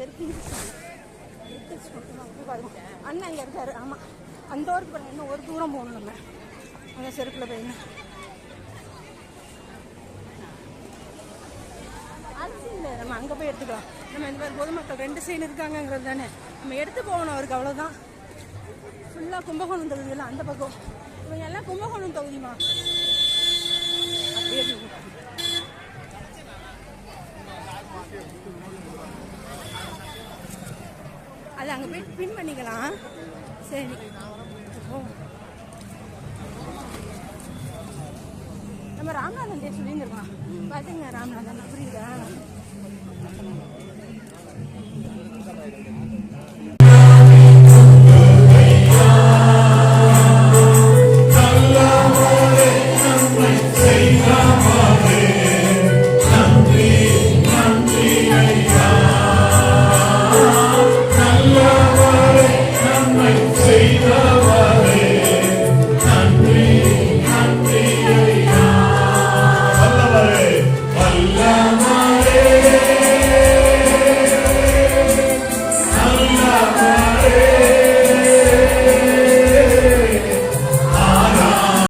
செருப்பு அண்ணன் இங்கே இருக்காரு. ஆமாம் அந்த ஊருக்கு பாருங்க இன்னும் ஒரு தூரம் போகணும் நம்ம. அந்த செருப்பில் போயிங்க அவசியம் இல்லை. நம்ம அங்கே போய் எடுத்துக்கலாம். நம்ம இந்த மாதிரி பொதுமக்கள் ரெண்டு சைடு இருக்காங்கங்கிறது தானே. நம்ம எடுத்து போகணும் அவருக்கு அவ்வளோதான் ஃபுல்லாக கும்பகோணம் தொகுதி எல்லாம் அந்த பக்கம். இவங்க எல்லாம் கும்பகோணம் தொகுதிமா அது அங்கே போய் பின் பண்ணிக்கலாம். சரி. நம்ம ராமநாதன் டே சொல்லியிருந்துருக்கலாம். பார்த்துங்க ராமநாதன்? புரியுதா? Amen.